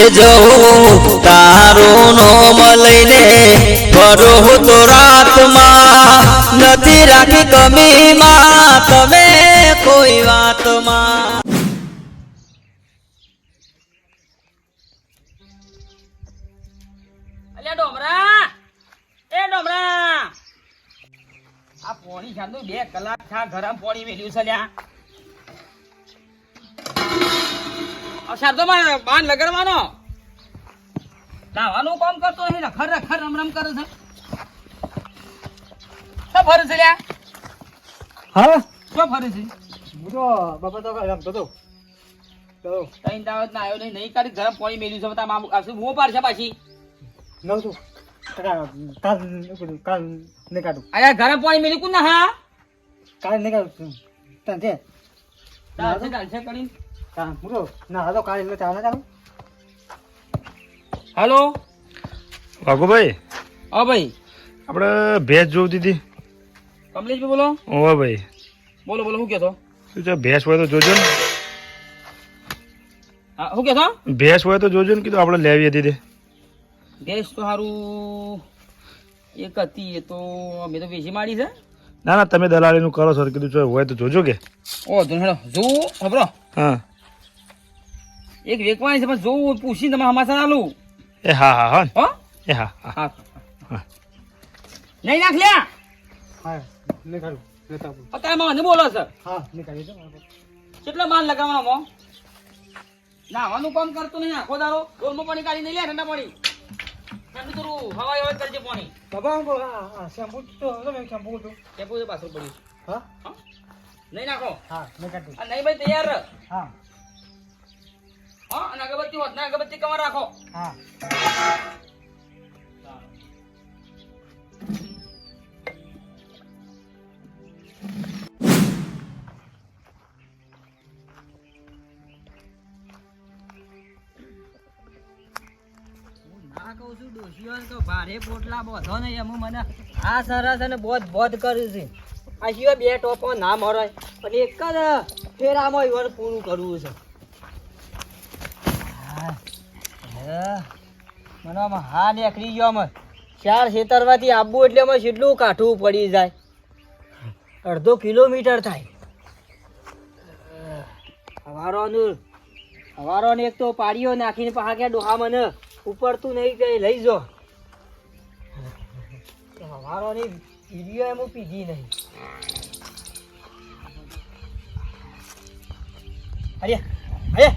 એ જવું તારું નોમ લઈને ફરો તો રાતમાં નથી રાખી કમીમાં તમે કોઈ વાતમાં. આ પોણી ખાધું બે કલાક થા ગરમ પોણી મેળ્યું છે લ્યા. શારદો માં બાન લગાડવાનો. નાવાનું કામ કરતો હે રખર રખર રમ રમ કરે છે. શું ફરે છે લ્યા? હા? શું ફરે છે? હું તો બાપા તો રમતો તો તઈ દાવત ના આવ્યો નહીં નહીં કરી ગરમ પાણી મેલ્યું છે બધા મામુ આ શું મોં પાડશે પાછી નહોતું કાલ કાલ કાલ નહીં કાઢું. અરે ગરમ પાણી મેલ્યું કોણ ના હા? કાલ નહીં કાઢું. તને છે? ચાલશે ચાલશે કરીને હું ના હતો કાલ એટલે ચાલે ચાલું. હાલો? વાઘુભાઈ હા ભાઈ. આપણે ભેંસ જોતી હતી કમલેશભાઈ બોલો. ઓવા ભાઈ. બોલો બોલો શું કહેતો? શું છે ભેંસ હોય તો જોજો ને. હા શું કહેતો? ભેંસ હોય તો જોજો ને કીધું આપણે લેવી હતી તે. ગેસ તો સારું એક હતી એ તો અમે તો વેચી મારી છે. ના ના તમે દલાલીનું કરો છો કીધું જો હોય તો જોજો કે. ઓ જો હેડો જોવું ખબરો? હા. એક વેકવાની છે પણ જોવું પૂછીને તમે હમાસા આલું. એ હા હા હા. ને. હો? એ હા હા. હા. નહીં નાખ લ્યા હા નહીં કાઢું લેતા અત્યારે મને બોલો સર હા નહીં કાઢી કેટલો માલ લગાવવાનો મો નાવાનું કામ કરતું નહીં આખો દારો ડોલમાં પાણી કાઢી નહીં લે ઠંડા પાણી. ઠંડુ થોડું હવાઈ હવા કરજે પાણી. હા શેમ્પુ તો શેમ્પુ હતું પાછું પડ્યું. હા? હા? નહીં નાખો. હા નહીં કાઢું આ નહીં ભાઈ તૈયાર હા. હા અને અગરબત્તી હોત ને અગરબત્તી કમર રાખો. હા. તો ભારે પોટલા બોધો નહીં. એમ મને આ સરસ અને બોધ બોધ કર્યું છે. આ સિવાય બે ટોપો ના મરે પણ એક જ ફેરામાં પૂરું કરવું છે હા. હે. મને આમાં હા નીકળી ગયો અમે ચાર ખેતરમાંથી આવવું એટલે અમે કેટલું કાઠું પડી જાય. અડધો કિલોમીટર થાય. હવારોનું હવારોને એક તો પાડીઓ નાખીને પાછા કે ડોહા મને. ઉપડતું નહીં કે લઈ જો. હવારોની વીડિયો એમ પીધી નહીં. અરે અરે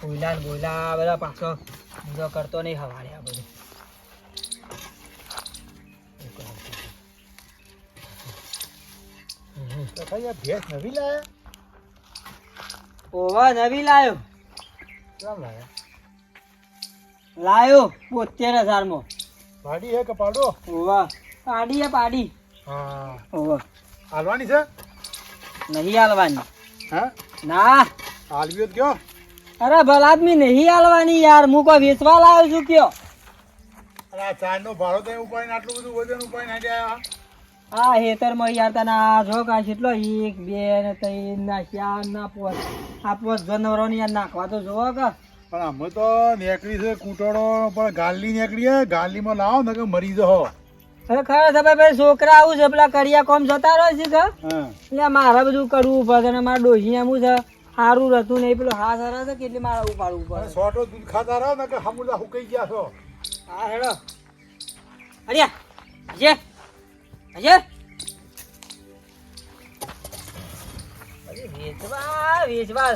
ભૂલા ને બધા પાછો બીજો કરતો નહીં હવાડે આ બધું. ભેંસ નવી લાયા? ઓવા નવી લાયો. કેમ લાયા? લાયો બોતેર હજારમાં. વાડી હે કે પાડો? ઓવા. પાડી હે પાડી. હા. ઓવા. હાલવાની છે? નહીં હાલવાની. હા? ના. હાલવી ગયો અરે ભલ આદમી નહીં હાલવાની યાર હું કોઈ વેચવા લાવ્યો છું કયો? અરે આ ચાંદનો ભાડો તો ઉપાડીને આટલું બધું વજન ઉપાડીને આજે આયા આ હેતરમાં યાર તને આ જો કા કેટલો એક બે ને ત્રણ ના ચાર ના પોચ આ પોચ જનાવરો યાર નાખવા તો જોવો કે. પણ અમે તો નેકડી છે કૂટોડો પણ ગાલી નેકડી હે ગાલીમાં લાવો ને કે મરી જહો. હવે ખરે છે ભાઈ છોકરા આવું છે પેલા કરિયા કોમ જતા રહ્યો છે કે? એટલે મારે બધું કરવું પડે અને મારા ડોસી એમ છે. સારું રહેતું નહીં પેલું હા સરસ છે કેટલી મારા ઉપાડવું પડે સોટો દૂધ ખાતા રહો ને કે હમુલા હુકાઈ ગયા છો. હા હેડો. અરે અજય અજય. વેચવા વેચવા.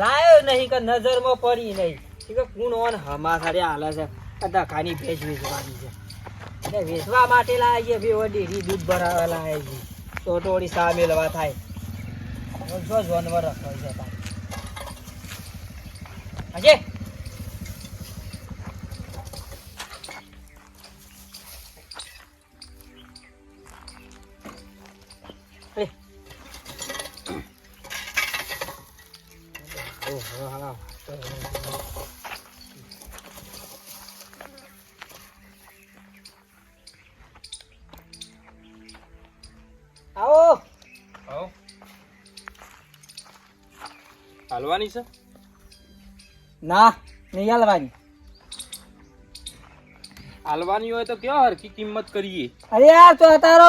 લાયો નહીં કે નજરમાં પડી નહીં. કે કુણ ઓન હમા સારે હાલે છે. આ ધક્કાની ભેંસ વેચવાની છે. એટલે વેચવા માટે લાવે છે બે ડેરી દૂધ ભરાવા લાવે છે ટોટોડી સામે લવા થાય. હવે જો જાનવર રખાય છે તારે. અજય અરે ના નહીં હાલવાની. હાલવાની હોય તો કયો હરખી કિંમત કરીએ? અરે યાર તો અતારો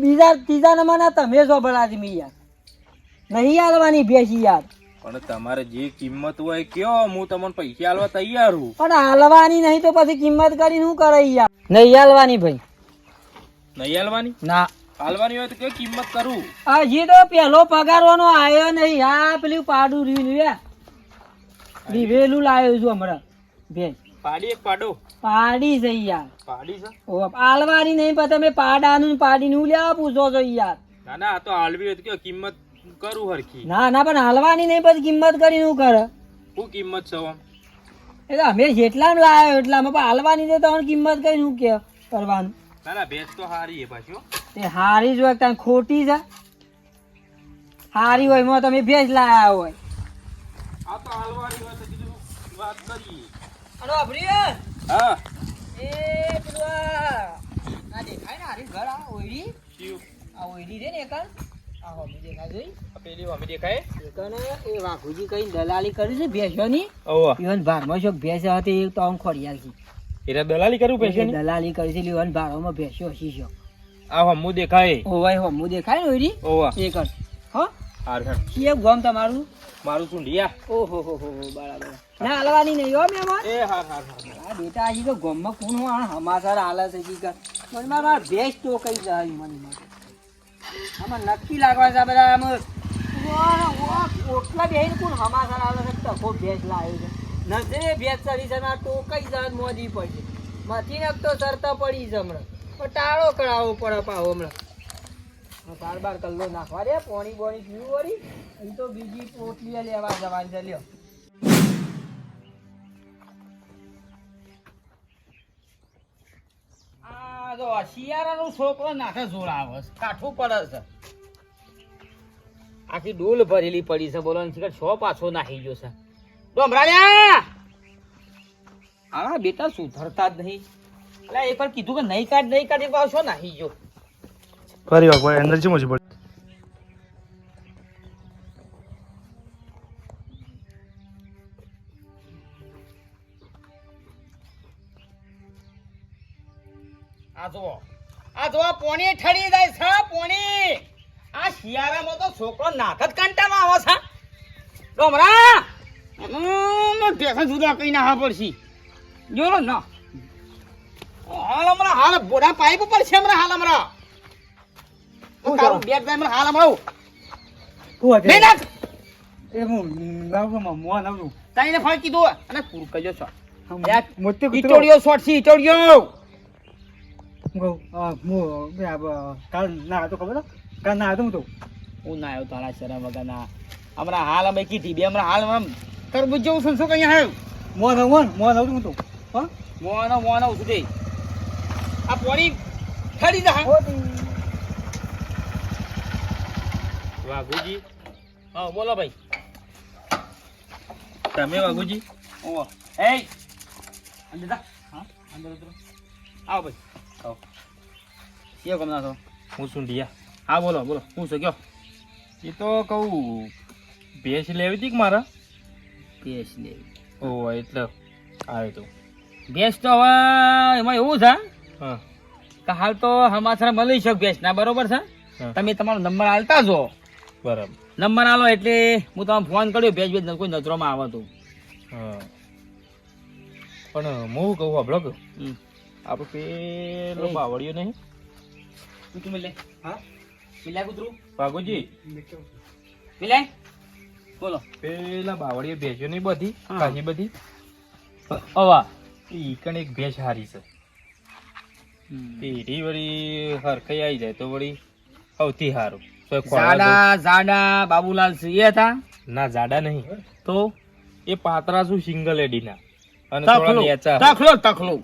બીજા ત્રીજા નંબરના તમે જો ભલા આદમી યાર. નહીં હાલવાની ભેસી યાર. પણ તમારે જે કિંમત હોય કયો હું તમને પૈસા હાલવા તૈયાર હું. પણ હાલવાની નહીં તો પછી કિંમત કરીને શું કરે યાર? નહીં હાલવાની ભાઈ. નહીં હાલવાની? ના. હાલવાની હોય તો કયો કિંમત કરું? હજી તો પેલો પગારવાનો આવ્યો નહીં આ પેલું પાડું રહ્યું દિવેલું લાવ્યો છું હમણાં. ભેજ પાડી એક પાડો. પાડી છે યાર. પાડી છે? ઓ, હાલવાની નહીં પણ તમે પાડાનું પાડીનું પૂછો છો યાર. ના ના આ તો હાલવી હોય તો કિંમત કરું હરખી. ના ના પણ હાલવાની નહીં પછી કિંમત કરીને શું કરે? શું કિંમત છે આમ એટલે અમે જેટલા લાવ્યો એટલામાં પણ હાલવાની તો આની કિંમત કરીને શું કે કરવાનું? ના ના ભેંસ તો હારી છે પાછી હો. હારી જ હોય ત્યાં ખોટી છે. હારી હોય એમાં તમે ભેજ લાયા હોય. આ તો હાલવાની કરીએ અભરી હા. એ પેલું આ દેખાય ને હારી ઘર આ ઓયડી? આ ઓયડી રે ને એકલ આ હોમી દેખાય જોઈ? પેલી અમે દેખાય? એકને એ વાઘુજી કઈ દલાલી કરી છે ભેંસોની ઓવા ઈવન ભારમાં શોક ભેંસ હતી એ તો આમ ખોડિયા છે. એટલે દલાલી કરું પૈસાની દલાલી કરી છે ઈવન ભાડોમાં ભેંસો હસી છો આ મુ દેખાય. ઓવાય હોમું દેખાય ને ઓયડી? ઓવા એકલ હો? હાર હે કે ગમ તમારું? મારું લિયા? ઓહો હો હો હો, બરાબર. ના હાલવાની નહીં હો મેમન એ હા હા હા. બેટા આજી તો ગમમાં કોણ હું આ હમાસર હાલે છે જી કર મને મારા ભેંસ તો કઈ જાય મને આમાં નક્કી લાગવા છે બધા આમ. ઓટલા બેહીને કોણ હમાસર હાલે છે? ટકો ભેંસ લાવ્યો છે. નજરે ભેંસ ચડી છે આ ટોકાઈ જાય મોદી પડશે. મથી ને તો સરતા પડી છે હમણાં. પણ ટાળો કરાવવો પડે હમણાં. બાર બાર કલ્લો નાખવા દે પોણી બોણી પીવું વળી. તો બીજી પોટલી લેવા જવાની છે, લ્યો. આ જો શિયાળાનો છોકરો આખી ડોલ ભરેલી પડી છે, બોલો છો પાછો નાખી ગયો છે. ડોમરાલ્યા હા બેટા સુધરતા જ નહીં. એટલે એક કીધું કે નહીં કાઢ નહીં કાઢ એક વાર ગયો. ફરી આ જુઓ. આ જુઓ પોણી ઠરી જાય છે પોણી. આ શિયાળામાં તો છોકરો નાક જ કાંટામાં આવે છે. ડોમરા! ભેસા જુદા કઈ ના પડશે જો ને. હાલ હમણાં હાલ બોડા પાઇપ ઉપર છે હમણાં હાલ હમણાં. તારું બેગ જાય હમણાં હાલ હમણાં બે નાખ. તાઈને ફળ કીધું અને પૂરું કરજો છો. ઈટોડિયો શોટ છે ઈટોડિયો હું ના આવ્યો તારા શરમ વગરના હમણાં હાલ અમે કીધી બે હમણાં હાલ આમ તરબૂચ જેવું સંસો કઈ આવ્યું મોનો મોનો ઉઠી દે આ પોણી ખડી જા વાઘુજી હા બોલો ભાઈ તમે વાઘુજી ઓવો એ અંદર હા અંદર આવો ભાઈ આવો. કયો કમના છો? હું શું ઢિયા હા બોલો બોલો. હું શું કયો? એ તો કહું. ભેંસ લેવી હતી કે મારા? ભેંસ લેવી. ઓ એટલે આવે તો ભેંસ તો હવે એમાં એવું છે હા. કે હાલ તો હમાસરા મળી શક ભેંસ. ના બરોબર છે? તમે તમારો નંબર હાલતા જો. બરાબર. નંબર આલો એટલે હું તમને ફોન કર્યો ભેજ ભેજ કોઈ નજરોમાં આવે તો હા. પણ હું કહું આપણો. આપણે પેલો. બાવળિયો નહીં તું મિલે હા મિલા કુતરું ભાગોજી મિલે બોલો પેલા બાવળિયો ભેંસ્યો નહીં બધી હા. બધી અવા ઈ કણ એક ભેંસ હારી છે પેઢી વળી હરખાઈ આવી જાય તો વળી સૌથી સારું જાડા જાડા બાબુલાલ સિંહ એ હતા ના જાડા નહીં તો એ પાતરા શું સિંગલ એડીના અને થોડા નેચા તખલો તખલો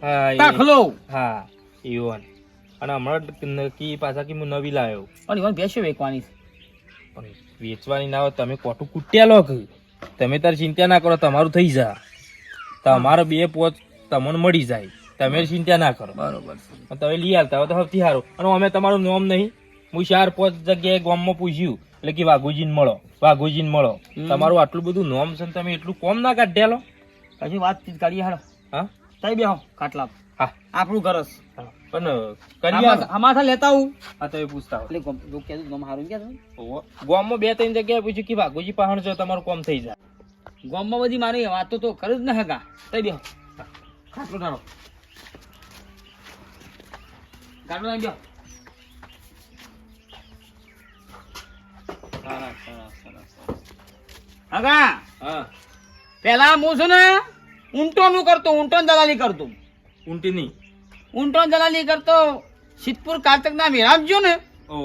તખલો હા એવું અને હમણાં નક્કી પાછા કે હું નવી લાવ્યો અને ઈવન ભેંસો વેચવાની. પણ વેચવાની ના હોય તમે કોટું કુટ્યા લો તમે તાર ચિંતા ના કરો તમારું થઈ જા. તમારો બે પોચ તમને મળી જાય. તમે ચિંતા ના કરો. બરોબર તમે લઈ આવતા હોય તો સૌથી સારું. અને અમે તમારું નોમ નહીં. હું ચાર પાંચ જગ્યાએ ગામમાં પૂછ્યું. એટલે કે વાઘુજીને મળો. વાઘુજીને મળો. તમારું આટલું બધું નોમ છે તમે એટલું કોમ ના કાઢ્યા લો પછી વાતચીત કરીએ હાલો. હા? તઈ બેહો ખાટલા હા. આપણું ઘર હશે. પણ કરી આમાં થા લેતા હું હા તો એ પૂછતા એટલે ગમ- જો કે ગમ હારું કે. ગામમાં બે ત્રણ જગ્યાએ પૂછ્યું કે વાઘુજી પહાણ જો તમારું કોમ થઈ જાય. ગામમાં બધી મારી વાતો તો ખરું જ ન હગા. તઈ બેહો. ખાટલો ધારો. ખાટલો બેહો. હગા. હા. પેલા હું છું ને? ઊંટો નું કરતો ઊંટો દલાલી કરતો. ઊંટી નહીં. ઊંટો દલાલી કરતો સિદ્ધપુર કાતક ના મેળાપ ને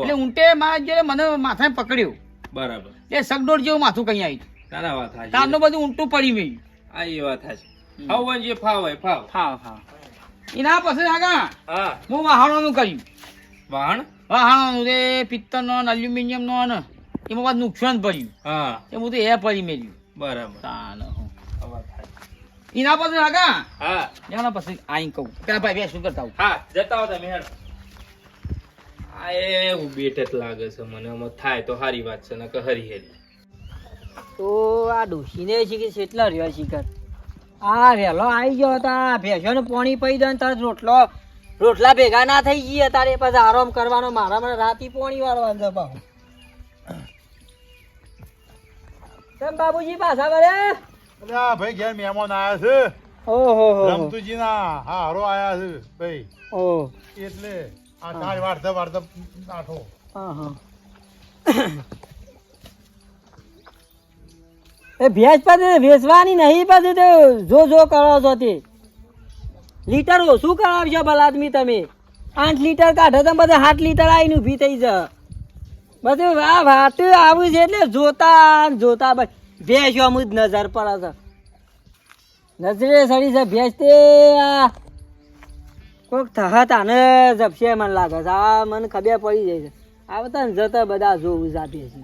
એટલે ઊંટે મારા જોડે મને માથાએ પકડ્યું. બરાબર. એ સગડોળ જેવું માથું કઈ આવી તારા વાત હાચી. તારનું બધું ઊંટું પડી ગયું. આ એ વાત હાચી. ફાવવાનું જે ફાવે ફાવ. હા હા એના પછી આગા હા. હું વાહણોનું કર્યું. વાહણ? વાહણોનું તે પિત્તળનો ને એલ્યુમિનિયમનો ને એમાં બધું નુકસાન પડ્યું. હા. એ બધું એ પડી મેલ્યું. બરાબર. તાન. એના પછી આગા? હા. એના પછી આઈ કહું. પેલા ભાઈ બે શું કરતા હા જતા હો તમે હેડ. આ એવું બેટ જ લાગે છે મને. આમાં થાય તો સારી વાત છે નકર હરી હેરી. તો આ ડોશીને શીખી કેટલા રહ્યો શીખર? આ વહેલો આવી ગયો હતા ભેંસોને પાણી પી દો ને તરત રોટલો રોટલા ભેગા ના થઈ ગયા તારે પછી આરામ કરવાનો. મારા મને રાતી પોણી વાળવાનું છે બાબુ કેમ બાબુજી પાછા વળે એટલે આ ભાઈ ઘેર મહેમાન આયા છે. ઓહો હો રમતુજી ના હારો આયા છે ભાઈ. ઓહ એટલે આ તાર વાર્તા વાર્તા નાઠો હા હા. એ ભેંસ પછી વેચવાની નહીં પછી તે જો જો કરો છો તે. લીટર શું કરાવશો ભલા આદમી તમે. આઠ લીટર કાઢો તો બધા સાત લીટર આવીને ઊભી થઈ જ બધું આ વાત આવું છે એટલે જોતા જોતા બસ ભેંસ મુજ નજર પડે છે નજરે સડી છે ભેંસ તે આ. કોક થહત આને જપશે મને લાગે છે. આ મને ખબર પડી જાય છે. આવતા ને જતા બધા જોવું છે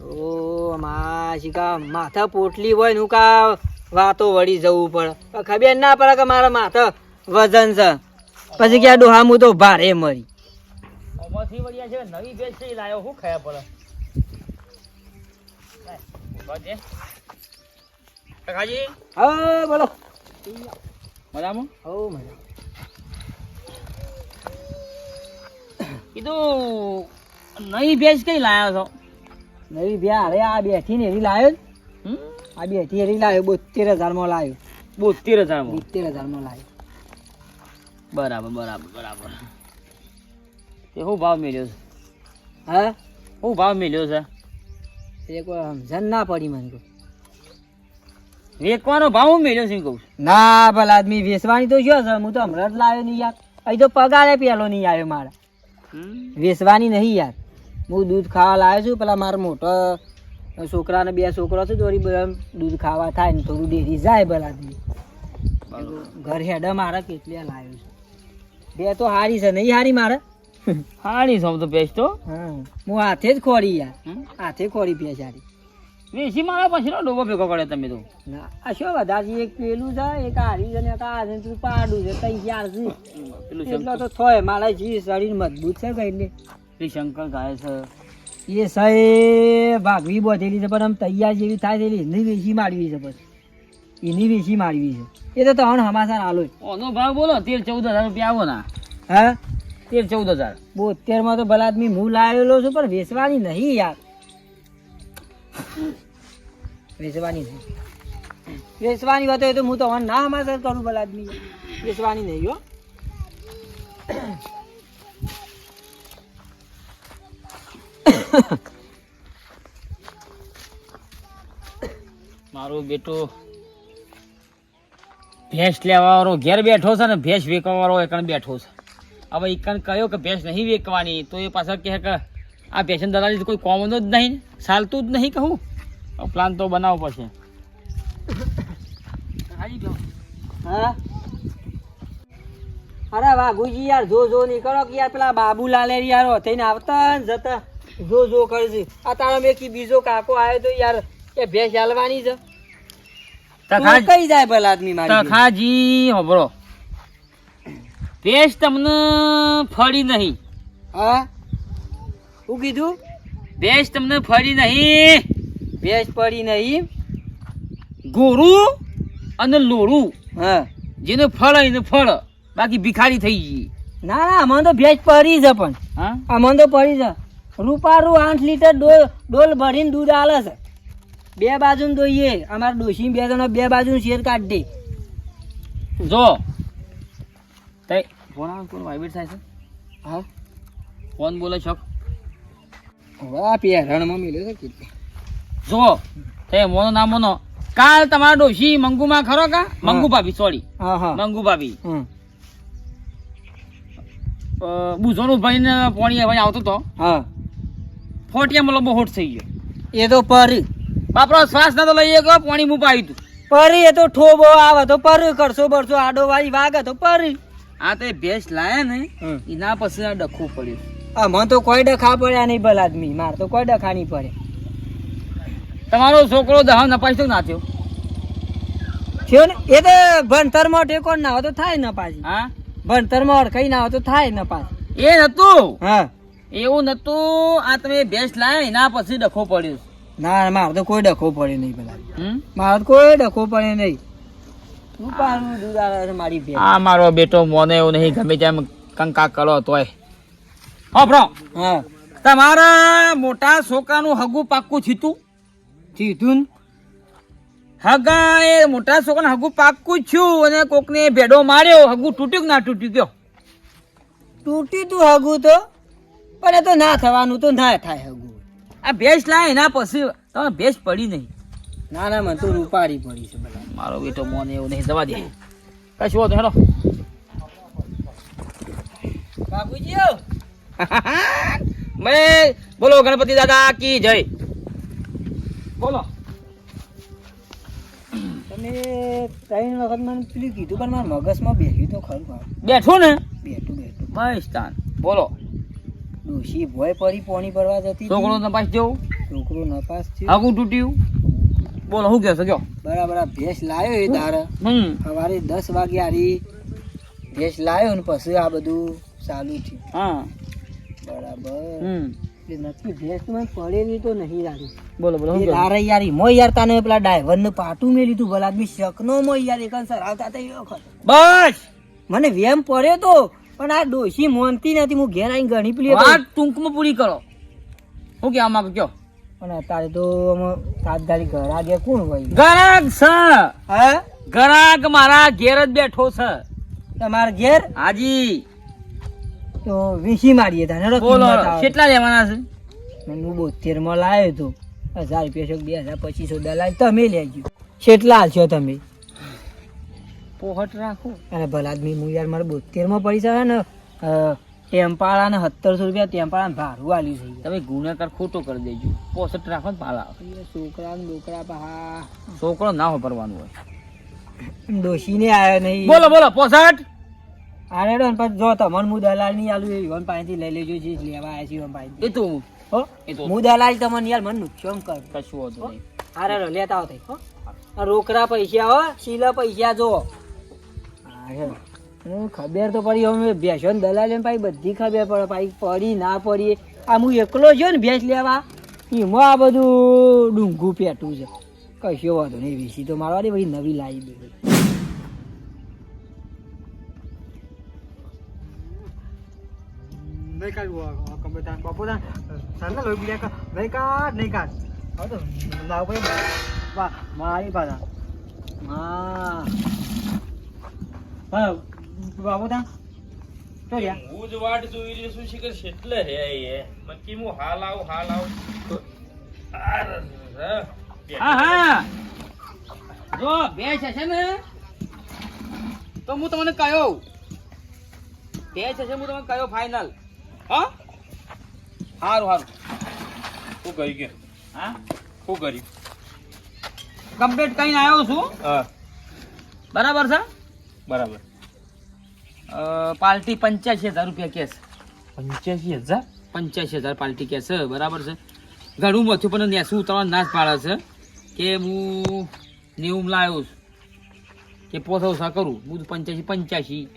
ઓ મા શિકા માથા પોટલી હોયનું કા વાતો વળી જવું પડે. ખબર ના પડે કે મારા માથા વજન છે. પછી ક્યાં ડોહામું તો ભારે મરી. અમાથી વળ્યા છે નવી બેચ છે લાયો શું ખાયા પડે કાકાજી? હા બોલો. મજામાં? હો મજા. કીધું નવી ભેંસ કઈ લાયા છો? નવી બે અરે આ બેઠી ને એરી લાયો? આ બેઠી એરી લાયો બોતેર હજારમાં લાયો. બોતેર હજારમાં? બોતેર હજારમાં લાયો. બરાબર બરાબર બરાબર. એ શું ભાવ મેળ્યો છે? હા? શું ભાવ મેળ્યો છે? એ કોઈ સમજણ ના પડી મને કોઈ. વેચવાનો ભાવ હું મેળ્યો છે કહું ના ભલા આદમી વેચવાની તો શું છે હું તો હમણાં જ લાવ્યો નહીં યાર. અહીં તો પગારે પેલો નહીં આવ્યો મારા. વેચવાની નહીં યાર. હું દૂધ ખાવા લાવ્યો છું. પેલા મારો મોટો છોકરાને બે છોકરો છે તો દૂધ ખાવા થાય ને થોડું ડેરી જાય ભલા આદમી. ઘર હેડા મારા કેટલી લાવ્યો છું. બે તો હારી છે. નહીં હારી મારે? હારી સૌ તો બેસ્ટ તો હું હાથે જ ખોરી યાર. હાથે ખોરી પે સારી વેસી મારા પછી નો ડોબો ભેગો કરે તમે તો. ના આ શું વધારે એક પેલું છે એક હારી છે ને એક આ છે પેલું પાડું છે તઈ ચાર છે એટલો તો થોય મારા જી શરીર મજબૂત છે કઈ ને શ્રી શંકર ગાય છે. એ સાહેબ ભાગવી બોધેલી છે પણ આમ તૈયાર જેવી થાય છે એની વેસી મારવી છે પછી. એની વેસી મારવી છે. એ તો ત્રણ હમાસા આલો ઓનો ભાવ બોલો તેર ચૌદ હજાર રૂપિયા આવો ના. હા? તેર ચૌદ હજાર. બોતેરમાં તો ભલા આદમી હું લાવેલો છું, પણ વેચવાની નહીં યાર. વેચવાની નહીં. વેચવાની વાત હોય તો હું તો ના હમાસર કરું ભલા આદમી વેચવાની નહીં, હો. મારો બેટો ભેંસ લેવા વાળો ઘેર બેઠો છે ને, ભેંસ વેચવા વાળો એકણ બેઠો છે. હવે એકણ કહ્યો કે ભેંસ નહીં વેચવાની તો એ પાછળ કહે કે આ ભેંસન દલાલી કોઈ કોમન જ નહીં ચાલતું જ નહીં કહું. પ્લાન તો બનાવવો પડશે. હા? અરે વાઘુજી યાર જો જો નહીં કરો કે યાર પેલા બાબુલાલ યાર થઈને આવતા ને જતા. જો જો કરજે આ તારો મેં કી બીજો કાકો આવ્યો તો યાર એ ભેંસ હાલવાની છે. કઈ જાય ભલા આદમી મારી તખાજી હોબળો ભેંસ તમને ફળી નહીં. હા? શું કીધું? ભેંસ તમને ફળી નહીં. ભેંસ ફળી નહીં. ગોરું અને લોરું. હા. જેને ફળ એને ફળ. બાકી ભિખારી થઈ ગઈ. ના ના આમાં તો ભેંસ પડી છે પણ. હા? આમાં તો પડી છે. રૂપારું આઠ લીટર ડોલ ડોલ ભરીને દૂધ આલે છે. બે બાજુ દોઈએ. અમારા ડોસી બે જણા બે બાજુ શેર કાઢ દે. જો. ફોન આવે કોણ વાઇબ્રેટ થાય છે. હા. ફોન બોલે છો વાહ પેરણમાં મિલ્યો છે જો તે. મોનો નામ મોનો. કાલ તમારો ડોશી મંગુમાં ખરો કા? મંગુ ભાભી સોરી મંગુ ભાભી બુઝોનું ભાઈને પોણી ભાઈ આવતો તો. હા. ફોટિયા લંબો હોટ થઈ ગયો. એ તો પરી. બાપરો શ્વાસ ના તો લઈએ ગયો પોણી મું પાયું તું? પરી એ તો ઠોબો આવે તો પરી કરશો બરસો આડો વાળી વાગે તો પરી. આ તે ભેંસ લાયા ને એના પછી આ ડખું પડ્યું. આ મને તો કોઈ ડખા પડ્યા નહીં ભલા આદમી માર તો કોઈ ડખા નહીં પડે. તમારો છોકરો દહાવ નપાસ તો નાચ્યો થયો? ને? એ તો ભણતરમાં ટેકો ના હોય તો થાય નપાસ. હા? ભણતરમાં અડકાઈ ના હોય તો થાય નપાસ. એ નતું? હા. એવું નતું આ તમે ભેંસ લાયા એના પછી ડખો પડ્યો. ના મારે તો કોઈ ડખો પડે નહીં પેલા મારે તો કોઈ ડખો પડે નહીં. રૂપાનું દૂધ આવે છે મારી ભેંસ આ મારો બેટો મોને એવું નહીં ગમે તેમ કંકા કરો તોય. હોભળો હા. તમારા મોટા છોકરાનું હગું પાક્કું થીતું? થીતું હગા એ મોટા છોકરાને હગું પાક્કું છું અને કોકને ભેડો માર્યો. હગું તૂટ્યું કે ના તૂટ્યું ગયો? તૂટ્યું તું હગું તો પણ એ તો ના થવાનું તો ના થાય હગું. આ ભેંસ લાય એના પછી તમે ભેંસ પડી નહીં. ના ના મને તો રૂપાળી પડી છે બધા મારો બેટો મોને એવું નહીં જવા દે. કશું હોતું હેલો બાપુજી મેં બોલો ગણપતિ દાદા કી જય? બોલો. તમે ત્રણ વખત મને પેલું કીધું પણ મારા મગજમાં તો ખરું બેઠું ને? બેઠું બેઠું. બોલો. ડોશી ભોય પડી પોણી ભરવા જતી છોકરો તપાસ જેવું છોકરો નપાસ આગું તૂટ્યું? બોલો શું કહેશો જો. બરાબર ભેંસ લાવ્યો એ દાર હમ. સવારે દસ વાગે આરી ભેંસ લાવ્યો ને પછી આ બધું ચાલુ થયું. હા. બરાબર. હમ. નથી ભેંસ મને પડેલી તો નહીં લાગી. બોલો બોલો? દારે યાર મો યાર તાને પેલા ડ્રાઈવર ને પાટું મેં લીધું ભલા આદમી શકનો મો યાર એક સરાવતા વખત. બસ! મને વેમ પડ્યો તો પણ આ ડોશી મોનતી નથી હું ઘેર આવીને ગણી પેલી વાત ટૂંકમાં પૂરી કરો. હું કહેવા માંગો કયો? પણ અત્યારે તો સાત તાત્કાલિક ઘર કોણ હોય? ઘરાગ છે. હા? ગરાક મારા ઘેર જ બેઠો છે. તમારા ઘેર? હાજી. તો વીસી મારીએ તને બોલો કેટલા લેવાના છે? હું બોતેરમાં લાવ્યો તો. હજાર રૂપિયા બે હજાર પચીસો દલાલ તમે લેજો. કેટલા હાલશો તમે? પોહટ રાખો. અરે ભલા આદમી હું યાર મારે બોતેરમાં પડી હે ને ટેમ્પાળા ને સત્તરસો રૂપિયા ટેમ્પાળા ભાડું આલ્યું છે. તમે ગુનેગાર ખોટો કરી દેજો. પોસઠ રાખો ને પાલા. છોકરા ને ડોકરા પા છોકરો ના વાપરવાનું હોય. ને આવ્યો નહીં. બોલો બોલો પોસઠ? અરે ડો ને જો તમને હું દલાલ નહીં આલું એ ઈવન પાસેથી લઈ લેજો છે લેવા આવ્યા છે ઈવન પાસેથી. એ તો હો. એ તો હું. દલાલ તમને યાર મને નુકસાન કર. કશું હોતું નહીં. અરે રો લેતા આવો તઈ, હો? રોકડા પૈસા હો? શીલા પૈસા જો. હું ખબર તો પડી, હવે ભેંસો ને દલાલ એમ પાછી બધી ખબર પડે, પાછી પડી ના પડી. આ હું એકલો જો ને ભેંસ લેવા, એમાં આ બધું ડુંગું પેટું છે. કશો વાંધો નહીં વીસી તો મારવા દે બધી નવી લાવી દે. નહીં કાઢ કમ્પ્યુટર બાપુ સાંજના લોહી નહીં કાઢ નહીં કાઢ. તો, લાવ ભાઈ મારી. પાછા. બાપુ તા તો યા હું જ વાટ જોઈ રહ્યો છું શિખર કેટલે હે એ. મને કી હું હાલ આવ હાલ આવું. હા હા. જો ભેંસ હશે ને? તો હું તમને કયો? ભેંસ છે હું તમને કયો ફાઇનલ હા? સારું સારું શું કરી કે હા? શું કર્યું કમ્પ્લીટ કહીને આવ્યો છું? હા. બરાબર છે? બરાબર. પાર્ટી પંચ્યાસી હજાર રૂપિયા કેસ. પંચ્યાસી હજાર? પંચ્યાસી હજાર પાર્ટી કેસ બરાબર છે. ઘણું મથું પણ નેસું ઉતારવા નાશ પાડે છે. કે હું નેવું લાવ્યો છું. કે પોથો કરું. હું પંચ્યાસી પંચ્યાસી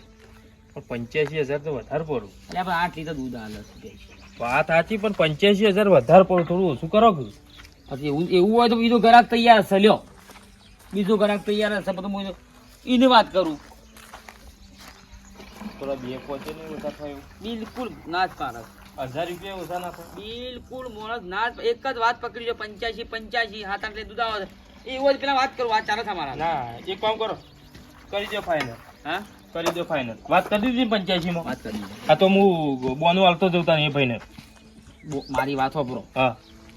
પણ પંચ્યાસી હજાર તો વધારે પડું. એટલે આપણે આઠ લીટર દૂધ હાલે છે વાત સાચી પણ પંચ્યાસી હજાર વધારે પડું થોડું. ઓછું કરો કે પછી એવું એવું હોય તો બીજો ગ્રાહક તૈયાર છે. લ્યો. બીજો ગ્રાહક તૈયાર હશે બધું હું એની વાત કરું. થોડા બે પોચે નહીં ઓછા થયું બિલકુલ ના જ પાડે હજાર રૂપિયા ઓછા નાખો. બિલકુલ મોણસ ના જ- એક જ વાત પકડી જો પંચ્યાસી પંચ્યાસી હાથ આટલે દૂધ આવે એવો જ પેલા વાત કરું વાત ચાલે છે મારા. ના એક કામ કરો. કરી દો ફાઇનલ હા? કરી દો ફાઇનલ વાત કરી દીધી પંચ્યાસી માં વાત કરી હા તો હું બોનું હાલતો જઉં એ ભાઈને. મારી વાત વાપરો હા.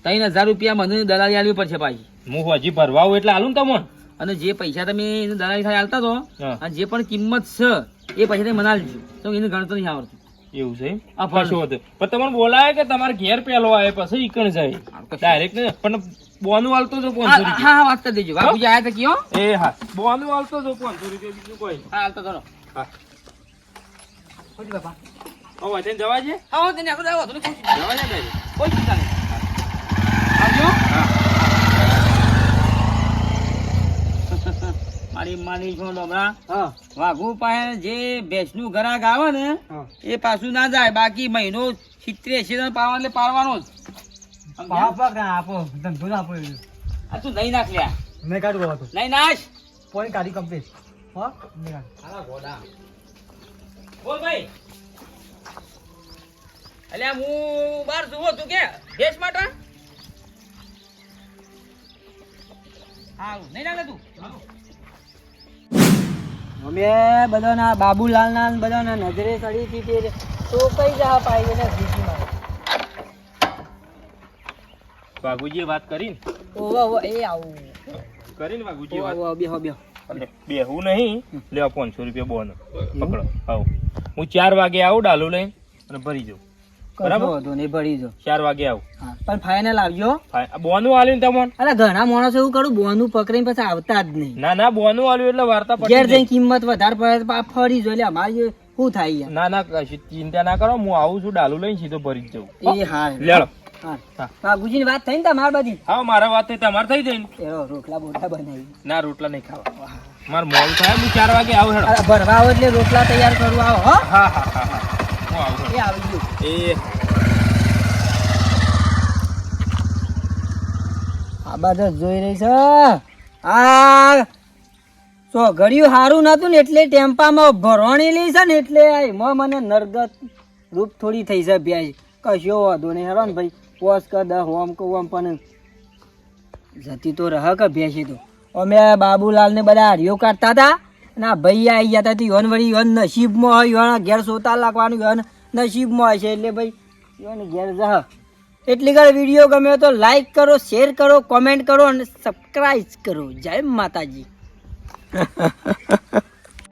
ત્રણ હજાર રૂપિયા મને દલાલી આલવી પડશે પાછી હું હજી ભરવા આવું એટલે હાલું ને તમને? અને જે પૈસા તમે એને દલાલી થાય આલતા તો. અને જે પણ કિંમત છે એ પછી તમે મને લીધું તો એને ગણતર નહીં આવડતું. એવું છે આ હા, પણ- પણ તમને બોલાય કે તમારે ઘેર પેલો આવે પછી ઈકણ જાય? ડાયરેક્ટ ને. પણ બોનું હાલતો જો પાંચસો રૂપિયા. હા વાત કરી દેજો. બાપુજી આયા તો કયો? એ હા. બોનું હાલતો જો પાંચસો રૂપિયા બીજું કોઈ. હા હાલતો કરો. હા. કોઈ બાપા. હવે જવા છે હા તેને આપણે આવ્યો તો કોઈ જવા છે કોઈ ચિંતા નહીં આવજો મારી માની છો ડોમરા વાઘુ પાસે જે ભેંસનું ઘરાક આવે ને એ પાછું ના જાય. બાકી મહિનો સિત્તેર એસી હજાર પાવા એટલે પાડવાનો જ. આપો? ધંધો ના આપો. આ તું નહીં નાખ લ્યા. નહીં કાઢું બાબા નહીં નાશ પોઈન્ટ કાઢી કમ્પ્લીટ હા? બોલ ભાઈ. અલ્યા હું બહાર જુઓ તું કે ભેંસ માટે? હારું. નહીં નાખે તું? અમે બધાના બાબુલાલના ને બધાના નજરે ચડી હતી તે તો કઈ જવા પાઈ ગયા સીસીમાં બાબુજીએ વાત કરીને? ઓવો ઓવો એ આવું. કરીને બાબુજી વાત? ઓવો બેહો બેહો. એટલે બેહું નહીં લેવા પાંચસો રૂપિયા બોનો. પકડો. આવો. હું ચાર વાગે આવું ડાલુ લઈને અને ભરી જાઉં. બરાબર. કશો નહીં ભરી જો ચાર વાગે આવું. પણ ફાઇનલ આવજો. બોનું આલ્યું તમને? અરે ઘણા માણસો એવું કરું બોનું પકડીને પછી આવતા જ નહીં. ના ના બોનું આલ્યું એટલે વાર્તા ઘેર જઈને કિંમત વધારે પડે ફરી જો એટલે અમારે શું થાય ના ના ચિંતા ના કરો હું આવું છું ડાલુ લઈને સીધો ભરી જ જાઉં. એ હા લેડો. હા. હા. વાત થઈ ને તમારી બધી? હા મારા વાત થઈ તમારે થઈ જાય ને રોટલા બોટલા બનાવી. ના રોટલા નહીં ખાવા. મારે મોલ થાય હું ચાર વાગે આવું ભરવા આવો એટલે રોટલા તૈયાર કરવા આવો હો હા હા હા. આ બધા જોઈ રહી છે? આ તો ઘડિયું સારું નતું ને એટલે ટેમ્પામાં ભરવાણી છે ને એટલે એમાં મને નરગત રૂપ થોડી થઈ છે ભ્યાજ કશો વાંધો નહીં. હરો ને ભાઈ, પોસ કર દહ હોમ પણ જતી તો રહ કે ભેંસી તો. અમે બાબુલાલ ને બધા હરિયો કાઢતા હતા. અને ભૈયા આવી ગયા હતા યોન વળી, યોન નસીબમાં હોય, યોન ઘેર સોતા લાગવાનું, યોન નસીબમાં હોય છે એટલે ભાઈ, યોન ઘેર જહ એટલી ઘર વીડિયો ગમ્યો તો લાઈક કરો શેર કરો કોમેન્ટ કરો અને સબસ્ક્રાઈબ કરો. જય માતાજી.